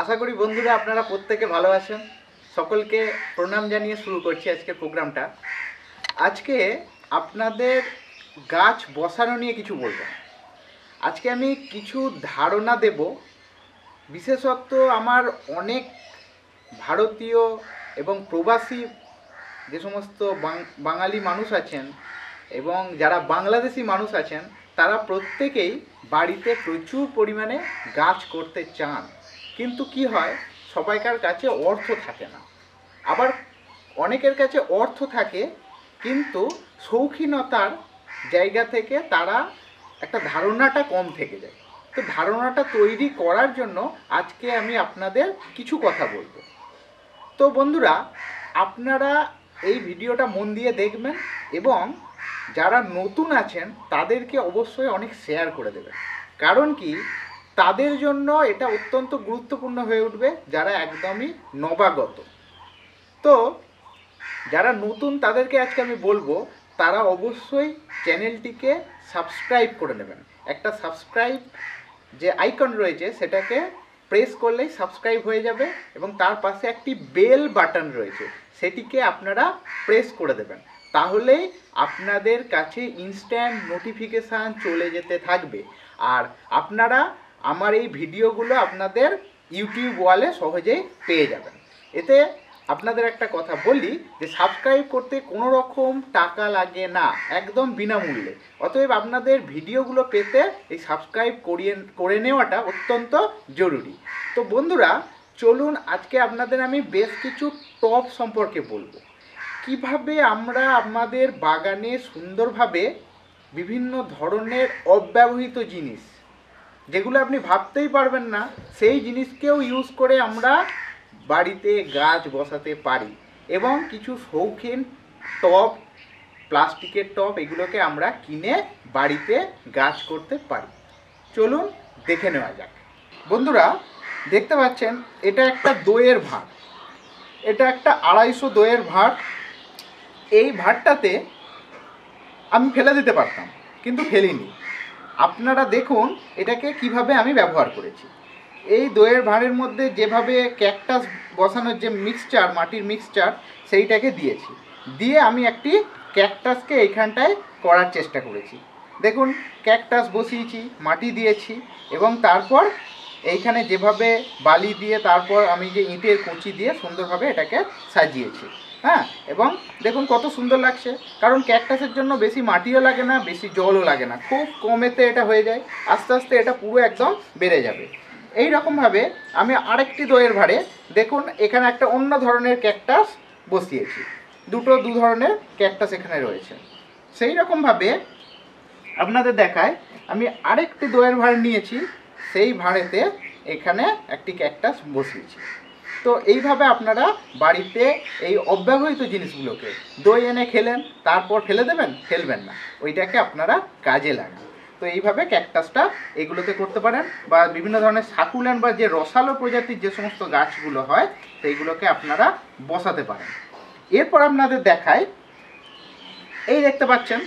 আশা করি বন্ধুরা আপনারা প্রত্যেকে ভালো আছেন। সকলকে প্রণাম জানিয়ে শুরু করছি আজকের প্রোগ্রামটা। আজকে আপনাদের গাছ বসানো নিয়ে কিছু বলব। আজকে আমি কিছু ধারণা দেব। বিশেষত আমার অনেক ভারতীয় এবং প্রবাসী যে সমস্ত বাঙালি মানুষ আছেন এবং যারা বাংলাদেশি মানুষ আছেন, তারা প্রত্যেকেই বাড়িতে প্রচুর পরিমাণে গাছ করতে চান। কিন্তু কি হয়? সবাইকার কাছে অর্থ থাকে না। আবার অনেকের কাছে অর্থ থাকে, কিন্তু শৌখিনতার জায়গা থেকে তারা একটা ধারণাটা কম থেকে যায়। তো ধারণাটা তৈরি করার জন্য আজকে আমি আপনাদের কিছু কথা বলব। তো বন্ধুরা, আপনারা এই ভিডিওটা মন দিয়ে দেখবেন এবং যারা নতুন আছেন, তাদেরকে অবশ্যই অনেক শেয়ার করে দেবেন। কারণ কি? তাদের জন্য এটা অত্যন্ত গুরুত্বপূর্ণ হয়ে উঠবে যারা একদমই নবাগত। তো যারা নতুন তাদেরকে আজকে আমি বলব, তারা অবশ্যই চ্যানেলটিকে সাবস্ক্রাইব করে নেবেন। একটা সাবস্ক্রাইব যে আইকন রয়েছে, সেটাকে প্রেস করলেই সাবস্ক্রাইব হয়ে যাবে এবং তার পাশে একটি বেল বাটন রয়েছে, সেটিকে আপনারা প্রেস করে দেবেন। তাহলেই আপনাদের কাছে ইনস্ট্যান্ট নোটিফিকেশান চলে যেতে থাকবে। আর আপনারা আমার এই ভিডিওগুলো আপনাদের ইউটিউব ওয়ালে সহজেই পেয়ে যাবেন। এতে আপনাদের একটা কথা বলি যে সাবস্ক্রাইব করতে কোনো রকম টাকা লাগে না, একদম বিনামূল্যে। অতএব আপনাদের ভিডিওগুলো পেতে এই সাবস্ক্রাইব করিয়ে, করে নেওয়াটা অত্যন্ত জরুরি। তো বন্ধুরা, চলুন আজকে আপনাদের আমি বেশ কিছু টপ সম্পর্কে বলব। কীভাবে আমরা আমাদের বাগানে সুন্দরভাবে বিভিন্ন ধরনের অব্যবহৃত জিনিস যেগুলো আপনি ভাবতেই পারবেন না, সেই জিনিসকেও ইউজ করে আমরা বাড়িতে গাছ বসাতে পারি এবং কিছু শৌখিন টব, প্লাস্টিকের টব এগুলোকে আমরা কিনে বাড়িতে গাছ করতে পারি। চলুন দেখে নেওয়া যাক। বন্ধুরা, দেখতে পাচ্ছেন, এটা একটা দইয়ের ভাঁড় এটা একটা আড়াইশো দইয়ের ভাঁড় এই ভাঁড়টাতে আমি ফেলে দিতে পারতাম, কিন্তু ফেলিনি। আপনারা দেখুন এটাকে কীভাবে আমি ব্যবহার করেছি। এই দইয়ের ভাঁড়ের মধ্যে যেভাবে ক্যাকটাস বসানোর যে মিক্সচার মাটির মিক্সচার সেইটাকে দিয়েছি। দিয়ে আমি একটি ক্যাকটাসকে এইখানটায় করার চেষ্টা করেছি। দেখুন ক্যাকটাস বসিয়েছি, মাটি দিয়েছি এবং তারপর এইখানে যেভাবে বালি দিয়ে তারপর আমি যে ইঁটের কুচি দিয়ে সুন্দরভাবে এটাকে সাজিয়েছি। হ্যাঁ এবং দেখুন কত সুন্দর লাগছে। কারণ ক্যাকটাসের জন্য বেশি মাটিও লাগে না, বেশি জলও লাগে না। খুব কমেতে এটা হয়ে যায়, আস্তে আস্তে এটা পুরো একদম বেড়ে যাবে। এই রকমভাবে আমি আরেকটি দইয়ের ভাড়ে দেখুন এখানে একটা অন্য ধরনের ক্যাকটাস বসিয়েছি। দুটো দু ধরনের ক্যাকটাস এখানে রয়েছে। সেই রকমভাবে আপনাদের দেখায়, আমি আরেকটি দইয়ের ভাঁড় নিয়েছি, সেই ভাঁড়েতে এখানে একটি ক্যাকটাস বসিয়েছি। তো এইভাবে আপনারা বাড়িতে এই অব্যবহৃত জিনিসগুলোকে দই এনে খেলেন, তারপর ফেলে দেবেন, ফেলবেন না। ওইটাকে আপনারা কাজে লাগান। তো এইভাবে ক্যাকটাসটা এগুলোতে করতে পারেন বা বিভিন্ন ধরনের সাকুলেন বা যে রসালো প্রজাতির যে সমস্ত গাছগুলো হয়, সেইগুলোকে আপনারা বসাতে পারেন। এরপর আপনাদের দেখায় এই দেখতে পাচ্ছেন,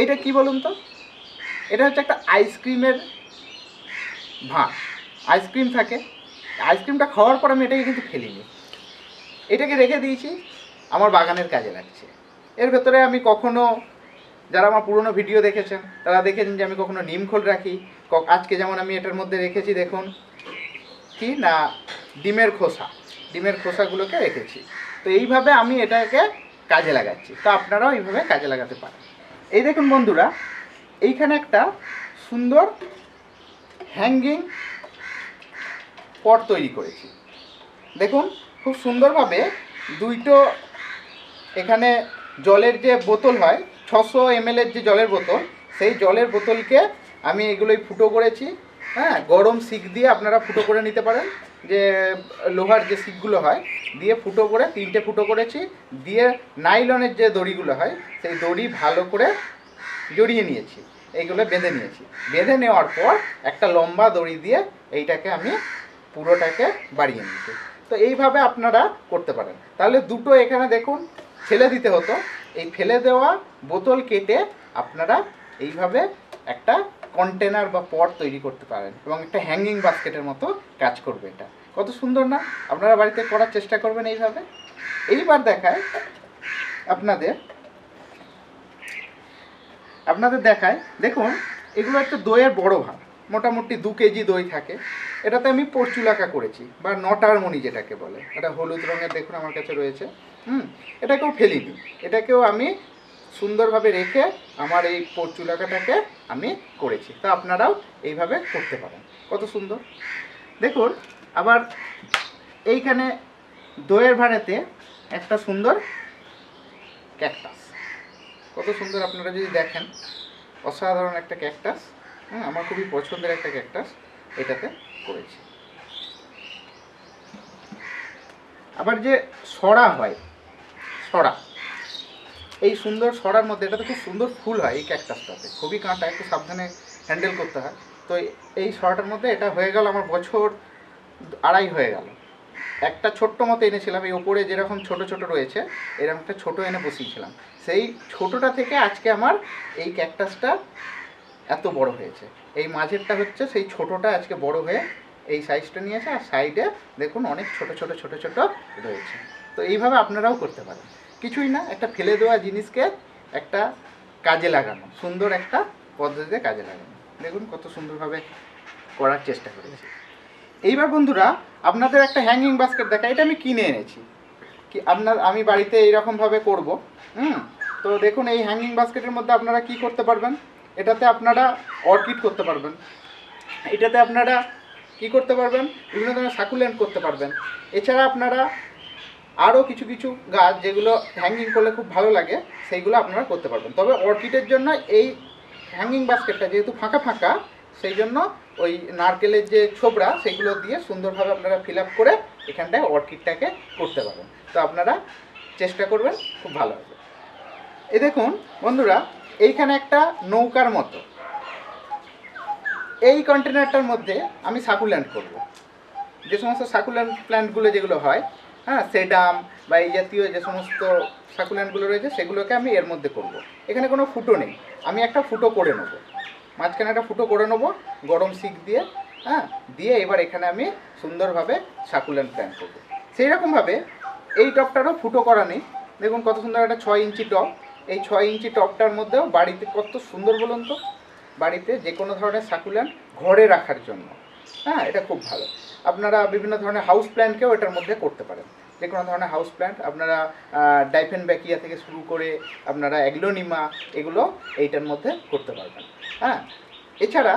এইটা কি বলুন তো? এটা হচ্ছে একটা আইসক্রিমের ভাঁড়। আইসক্রিম থাকে। আইসক্রিমটা খাওয়ার পর আমি এটাকে কিন্তু ফেলিনি। এটাকে রেখে দিয়েছি, আমার বাগানের কাজে লাগছে। এর ভেতরে আমি কখনো, যারা আমার পুরনো ভিডিও দেখেছেন, তারা দেখেছেন যে আমি কখনো নিমখোল রাখি। ক- আজকে যেমন আমি এটার মধ্যে রেখেছি, দেখুন। কি না, ডিমের খোসা। ডিমের খোসাগুলোকে রেখেছি। তো এইভাবে আমি এটাকে কাজে লাগাচ্ছি। তো আপনারাও এইভাবে কাজে লাগাতে পারেন। এই দেখুন বন্ধুরা, এইখানে একটা সুন্দর হ্যাঙ্গিং পট তৈরি করেছি। দেখুন, খুব সুন্দরভাবে দুইটো এখানে জলের যে বোতল হয়, ছশো এমএলের যে জলের বোতল, সেই জলের বোতলকে আমি এগুলোই ফুটো করেছি। হ্যাঁ গরম শিক দিয়ে আপনারা ফুটো করে নিতে পারেন। যে লোহার যে শিকগুলো হয়, দিয়ে ফুটো করে, তিনটে ফুটো করেছি। দিয়ে নাইলনের যে দড়িগুলো হয়, সেই দড়ি ভালো করে জড়িয়ে নিয়েছি। এইগুলো বেঁধে নিয়েছি। বেঁধে নেওয়ার পর একটা লম্বা দড়ি দিয়ে এইটাকে আমি পুরোটাকে বাড়িয়ে নিতে। তো এইভাবে আপনারা করতে পারেন। তাহলে দুটো এখানে দেখুন, ফেলে দিতে হতো। এই ফেলে দেওয়া বোতল কেটে আপনারা এইভাবে একটা কন্টেনার বা পট তৈরি করতে পারেন এবং একটা হ্যাঙ্গিং বাস্কেটের মতো কাজ করবে এটা। কত সুন্দর না? আপনারা বাড়িতে করার চেষ্টা করবেন এইভাবে। এইবার দেখায় আপনাদের। আপনাদের দেখায়, দেখুন, এগুলো একটা দইয়ের বড় ভাগ। মোটামুটি দু কেজি দই থাকে। এটাতে আমি পরচুলাকা করেছি, বা নটার মণি যেটাকে বলে। এটা হলুদ রঙের দেখুন আমার কাছে রয়েছে। হুম, এটাকেও ফেলিনি এটাকেও আমি সুন্দরভাবে রেখে আমার এই পরচুলাকাটাকে আমি করেছি। তো আপনারাও এইভাবে করতে পারেন। কত সুন্দর। দেখুন, আবার এইখানে দইয়ের ভাড়াতে একটা সুন্দর ক্যাকটাস। কত সুন্দর আপনারা যদি দেখেন, অসাধারণ একটা ক্যাকটাস। হ্যাঁ আমার খুবই পছন্দের একটা ক্যাকটাস। এটাতে করেছি। আবার যে সরা হয় সরা এই সুন্দর সরার মধ্যে, এটাতে খুব সুন্দর ফুল হয় এই ক্যাকটাসটাতে খুবই কাঁটা, একটু সাবধানে হ্যান্ডেল করতে হয়। তো এই সরাটার মধ্যে এটা হয়ে গেল আমার বছর আড়াই হয়ে গেল। একটা ছোট্ট মতো এনেছিলাম, এই ওপরে যেরকম ছোট ছোট রয়েছে, এরকম একটা ছোট এনে বসিয়েছিলাম। সেই ছোটটা থেকে আজকে আমার এই ক্যাকটাসটা এত বড় হয়েছে। এই মাঝেরটা হচ্ছে সেই ছোটটা আজকে বড় হয়ে এই সাইজটা নিয়েছে আর সাইডে দেখুন অনেক ছোট ছোট ছোট ছোট রয়েছে। তো এইভাবে আপনারাও করতে পারেন। কিছুই না, একটা ফেলে দেওয়া জিনিসকে একটা কাজে লাগানো, সুন্দর একটা পদ্ধতিতে কাজে লাগানো। দেখুন কত সুন্দরভাবে করার চেষ্টা করেছি। এইবার বন্ধুরা, আপনাদের একটা হ্যাঙ্গিং বাস্কেট দেখা, এটা আমি কিনে এনেছি। কি, আপনার, আমি বাড়িতে এইরকমভাবে করব, হুম? তো দেখুন এই হ্যাঙ্গিং বাস্কেটের মধ্যে আপনারা কি করতে পারবেন? এটাতে আপনারা অর্কিড করতে পারবেন। এটাতে আপনারা কি করতে পারবেন? বিভিন্ন ধরনের সাকুলেন্ট করতে পারবেন। এছাড়া আপনারা আরও কিছু কিছু গাছ যেগুলো হ্যাঙ্গিং করলে খুব ভালো লাগে, সেইগুলো আপনারা করতে পারবেন। তবে অর্কিডের জন্য এই হ্যাঙ্গিং বাস্কেটটা যেহেতু ফাঁকা ফাঁকা, সেই জন্য ওই নারকেলের যে ছোবড়া, সেগুলো দিয়ে সুন্দরভাবে আপনারা ফিল আপ করে এখানটায় অর্কিডটাকে করতে পারেন তো আপনারা চেষ্টা করবেন, খুব ভালো হবে। এ দেখুন, বন্ধুরা এইখানে একটা নৌকার মতো। এই কন্টেনারটার মধ্যে আমি সাকুল্যান্ড করব। যে সমস্ত সাকুল্যান্ড প্ল্যান্টগুলো যেগুলো হয় হ্যাঁ সেডাম বা এই জাতীয় যে সমস্ত সাকুল্যান্ডগুলো রয়েছে, সেগুলোকে আমি এর মধ্যে করব। এখানে কোনো ফুটো নেই। আমি একটা ফুটো করে নেব। মাঝখানে একটা ফুটো করে নেব, গরম শিক দিয়ে হ্যাঁ দিয়ে এবার এখানে আমি সুন্দরভাবে সাকুল্যান্ড প্ল্যান্ট করব। সেই রকমভাবে এই টপটারও ফুটো করা নেই। দেখুন কত সুন্দর একটা ছয় ইঞ্চি টপ। এই ছয় ইঞ্চি টপটার মধ্যেও বাড়িতে কত সুন্দর বলুন তো? বাড়িতে যে কোনো ধরনের সাকুল্যান্ড ঘরে রাখার জন্য। হ্যাঁ এটা খুব ভালো। আপনারা বিভিন্ন ধরনের হাউস প্ল্যান্টকেও এটার মধ্যে করতে পারেন। যে কোনো ধরনের হাউস প্ল্যান্ট আপনারা ডাইফেন ব্যাকিয়া থেকে শুরু করে আপনারা অ্যাগলোনিমা এগুলো এইটার মধ্যে করতে পারবেন। হ্যাঁ এছাড়া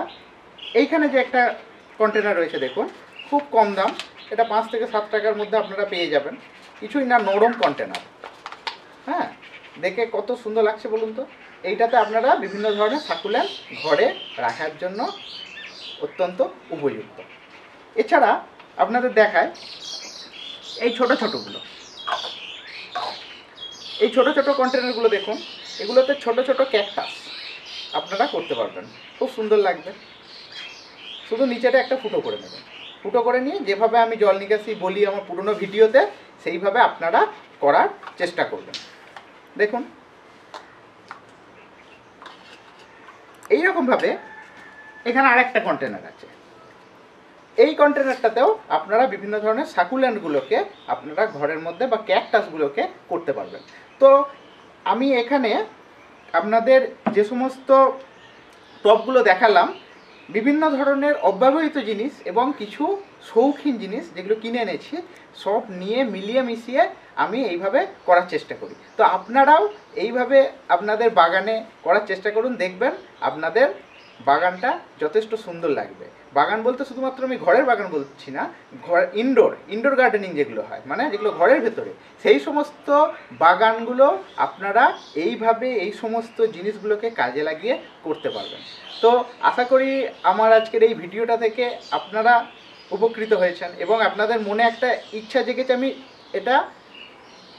এইখানে যে একটা কন্টেনার রয়েছে দেখুন, খুব কম দাম। এটা পাঁচ থেকে সাত টাকার মধ্যে আপনারা পেয়ে যাবেন। কিছুই না, নরম কন্টেনার হ্যাঁ দেখে কত সুন্দর লাগছে বলুন তো? এইটাতে আপনারা বিভিন্ন ধরনের সাকুল্যান্ট ঘরে রাখার জন্য অত্যন্ত উপযুক্ত। এছাড়া আপনাদের দেখায় এই ছোট ছোটগুলো। এই ছোট ছোট কন্টেনারগুলো দেখুন, এগুলোতে ছোট ছোট ক্যাকটাস আপনারা করতে পারবেন। খুব সুন্দর লাগবে। শুধু নিচেটা একটা ফুটো করে নেবেন। ফুটো করে নিয়ে যেভাবে আমি জল নিকাশি বলি আমার পুরনো ভিডিওতে, সেইভাবে আপনারা করার চেষ্টা করবেন। দেখুন। এইরকমভাবে এখানে আরেকটা কন্টেনার আছে। এই কন্টেনারটাতেও আপনারা বিভিন্ন ধরনের সাকুল্যান্ডগুলোকে আপনারা ঘরের মধ্যে বা ক্যাকটাসগুলোকে করতে পারবেন। তো আমি এখানে আপনাদের যে সমস্ত টপগুলো দেখালাম, বিভিন্ন ধরনের অব্যবহৃত জিনিস এবং কিছু শৌখিন জিনিস যেগুলো কিনে এনেছি, সব নিয়ে মিলিয়ে মিশিয়ে আমি এইভাবে করার চেষ্টা করি। তো আপনারাও এইভাবে আপনাদের বাগানে করার চেষ্টা করুন, দেখবেন আপনাদের বাগানটা যথেষ্ট সুন্দর লাগবে। বাগান বলতে শুধুমাত্র আমি ঘরের বাগান বলছি না, ঘর ইনডোর ইনডোর গার্ডেনিং যেগুলো হয় মানে যেগুলো ঘরের ভেতরে, সেই সমস্ত বাগানগুলো আপনারা এইভাবে এই সমস্ত জিনিসগুলোকে কাজে লাগিয়ে করতে পারবেন। তো আশা করি আমার আজকের এই ভিডিওটা থেকে আপনারা উপকৃত হয়েছেন এবং আপনাদের মনে একটা ইচ্ছা জেগেছে, আমি এটা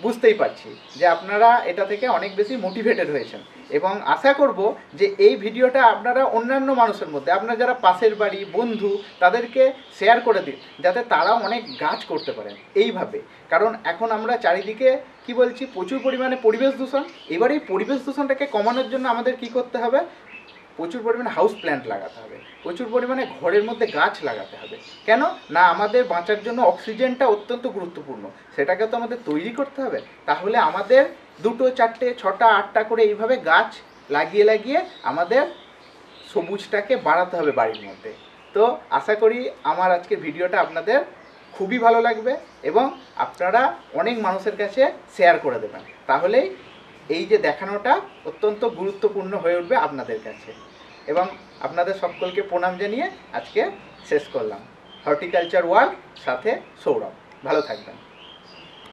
বুঝতেই পারছি যে আপনারা এটা থেকে অনেক বেশি মোটিভেটেড হয়েছেন। এবং আশা করব যে এই ভিডিওটা আপনারা অন্যান্য মানুষের মধ্যে, আপনারা যারা পাশের বাড়ি, বন্ধু, তাদেরকে শেয়ার করে দিন, যাতে তারা অনেক গাছ করতে পারেন এইভাবে। কারণ এখন আমরা চারিদিকে কি বলছি? প্রচুর পরিমাণে পরিবেশ দূষণ। এবার এই পরিবেশ দূষণটাকে কমানোর জন্য আমাদের কি করতে হবে? প্রচুর পরিমাণে হাউস প্ল্যান্ট লাগাতে হবে, প্রচুর পরিমাণে ঘরের মধ্যে গাছ লাগাতে হবে। কেন? না, আমাদের বাঁচার জন্য অক্সিজেনটা অত্যন্ত গুরুত্বপূর্ণ। সেটাকে তো আমাদের তৈরি করতে হবে। তাহলে আমাদের দুটো, চারটে, ছটা, আটটা করে এইভাবে গাছ লাগিয়ে লাগিয়ে আমাদের সবুজটাকে বাড়াতে হবে বাড়ির মধ্যে। তো আশা করি আমার আজকের ভিডিওটা আপনাদের খুবই ভালো লাগবে এবং আপনারা অনেক মানুষের কাছে শেয়ার করে দেবেন। তাহলেই এই যে দেখানোটা অত্যন্ত গুরুত্বপূর্ণ হয়ে উঠবে আপনাদের কাছে। এবং আপনাদের সকলকে প্রণাম জানিয়ে আজকে শেষ করলাম। হর্টিকালচার ওয়ার্ল্ড, সাথে সৌরভ। ভালো থাকবেন।